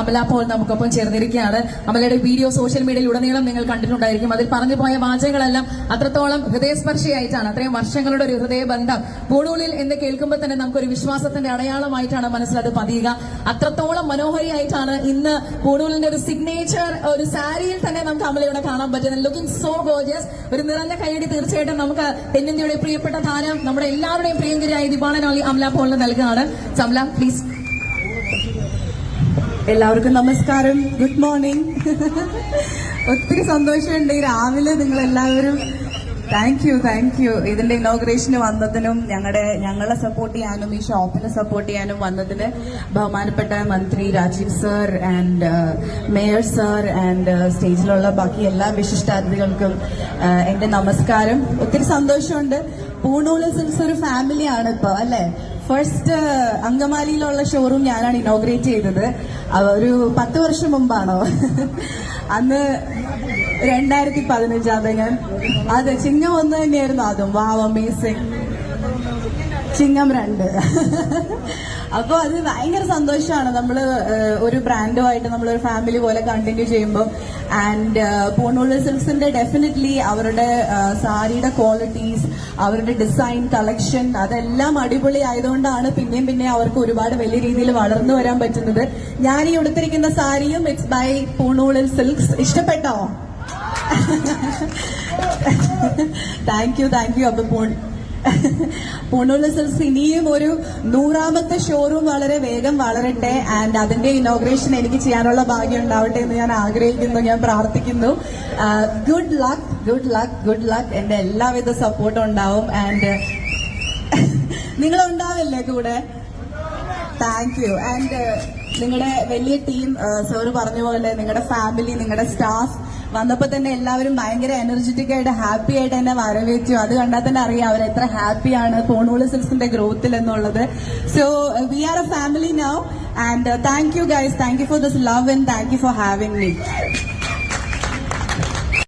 അമല പോൾ നമുക്കൊപ്പം ചേർന്നിരിക്കുകയാണ്. അമലയുടെ video social മീഡിയയിൽ ഉടനീളം നിങ്ങൾ കണ്ടിട്ടുണ്ടായിരിക്കും. അതിൽ പറഞ്ഞു പോയ വാചകങ്ങളെല്ലാം അത്രത്തോളം ഹൃദയസ്പർശിയായിട്ടാണ്. അത്രയും വർഷങ്ങളുടെ ഒരു ഹൃദയബന്ധം. പൂണൂലിൽ എന്ന് കേൾക്കുമ്പോൾ തന്നെ നമുക്കൊരു വിശ്വാസത്തിന്റെ അടയാളമായിട്ടാണ് മനസ്സിലത് പതിയുക. അത്രത്തോളം മനോഹരിയായിട്ടാണ് ഇന്ന് പൂണൂലിന്റെ ഒരു സിഗ്നേച്ചർ ഒരു സാരിയിൽ തന്നെ നമുക്ക് അമലയുടെ കാണാൻ പറ്റുന്നത്. ലുക്കിംഗ് സോ ഗോജസ് ഒരു നിറഞ്ഞ കൈയടി തീർച്ചയായിട്ടും നമുക്ക് തെന്നിന്ത്യയുടെ പ്രിയപ്പെട്ട താരം നമ്മുടെ എല്ലാവരുടെയും പ്രിയങ്കരിയായ ദിപാണനോളി അമല പോളിന് നൽകുകയാണ്. സമല പ്ലീസ് എല്ലാവർക്കും നമസ്കാരം. ഗുഡ് മോർണിംഗ് ഒത്തിരി സന്തോഷമുണ്ട്. ഈ രാവിലെ നിങ്ങൾ എല്ലാവരും താങ്ക് യു താങ്ക് യു ഇതിന്റെ ഇനോഗ്രേഷന് വന്നതിനും ഞങ്ങളുടെ ഞങ്ങളെ സപ്പോർട്ട് ചെയ്യാനും ഈ ഷോപ്പിനെ സപ്പോർട്ട് ചെയ്യാനും വന്നതിന് ബഹുമാനപ്പെട്ട മന്ത്രി Rajeev sir and mayor sir and സ്റ്റേജിലുള്ള ബാക്കി എല്ലാ വിശിഷ്ടാതിഥികൾക്കും uh, എന്റെ നമസ്കാരം. ഒത്തിരി സന്തോഷമുണ്ട്. പൂണൂല സിൽസ് ഒരു ഫാമിലിയാണ് ഇപ്പൊ അല്ലെ? ഫസ്റ്റ് അങ്കമാലിയിലുള്ള ഷോറൂം ഞാനാണ് ഇനോഗ്രേറ്റ് ചെയ്തത്. ഒരു പത്ത് വർഷം മുമ്പാണോ? അന്ന് രണ്ടായിരത്തി പതിനഞ്ചാതെ ഞാൻ അതെ ചിങ്ങം ഒന്ന് തന്നെയായിരുന്നു അതും വാവ് അമേസിങ് ചിങ്ങം രണ്ട്. അപ്പോൾ അത് ഭയങ്കര സന്തോഷമാണ് നമ്മൾ ഒരു ബ്രാൻഡുമായിട്ട് നമ്മൾ ഒരു ഫാമിലി പോലെ കണ്ടിന്യൂ ചെയ്യുമ്പോൾ ആൻഡ് പൂണൂൾ സിൽക്സിന്റെ ഡെഫിനറ്റ്ലി അവരുടെ സാരിയുടെ ക്വാളിറ്റീസ് അവരുടെ ഡിസൈൻ കളക്ഷൻ അതെല്ലാം അടിപൊളി ആയതുകൊണ്ടാണ് പിന്നെയും പിന്നെ അവർക്ക് ഒരുപാട് വലിയ രീതിയിൽ വളർന്നു വരാൻ പറ്റുന്നത്. ഞാൻ ഈ ഉടുത്തിരിക്കുന്ന സാരിയും ഇറ്റ്സ് ബൈ പൂണൂളിൽ സിൽക്സ് ഇഷ്ടപ്പെട്ടോ? താങ്ക് യു താങ്ക് യു അപ്പൊ പൂൺ പൂണൂൽ ഇനിയും ഒരു നൂറാമത്തെ ഷോറൂം വളരെ വേഗം വളരട്ടെ. ആൻഡ് അതിന്റെ ഇനോഗ്രേഷൻ എനിക്ക് ചെയ്യാനുള്ള ഭാഗ്യം ഉണ്ടാവട്ടെ എന്ന് ഞാൻ ആഗ്രഹിക്കുന്നു ഞാൻ പ്രാർത്ഥിക്കുന്നു. Good luck good luck good luck എന്റെ എല്ലാവിധ സപ്പോർട്ടും ഉണ്ടാവും. ആൻഡ് നിങ്ങൾ ഉണ്ടാവില്ലേ കൂടെ? താങ്ക് യു ആൻഡ് നിങ്ങളുടെ വലിയ ടീം സാറ് പറഞ്ഞ പോലെ നിങ്ങളുടെ ഫാമിലി നിങ്ങളുടെ സ്റ്റാഫ് വന്നപ്പോൾ തന്നെ എല്ലാവരും ഭയങ്കര എനർജറ്റിക് ആയിട്ട് ഹാപ്പി ആയിട്ട് എന്നെ വരവേറ്റു. അത് കണ്ടാൽ തന്നെ അറിയാം അവർ എത്ര ഹാപ്പിയാണ് പോണൂൾ സിൽസിന്റെ ഗ്രോത്തിൽ എന്നുള്ളത്. So we are a family now and thank you guys thank you for this love and thank you for having me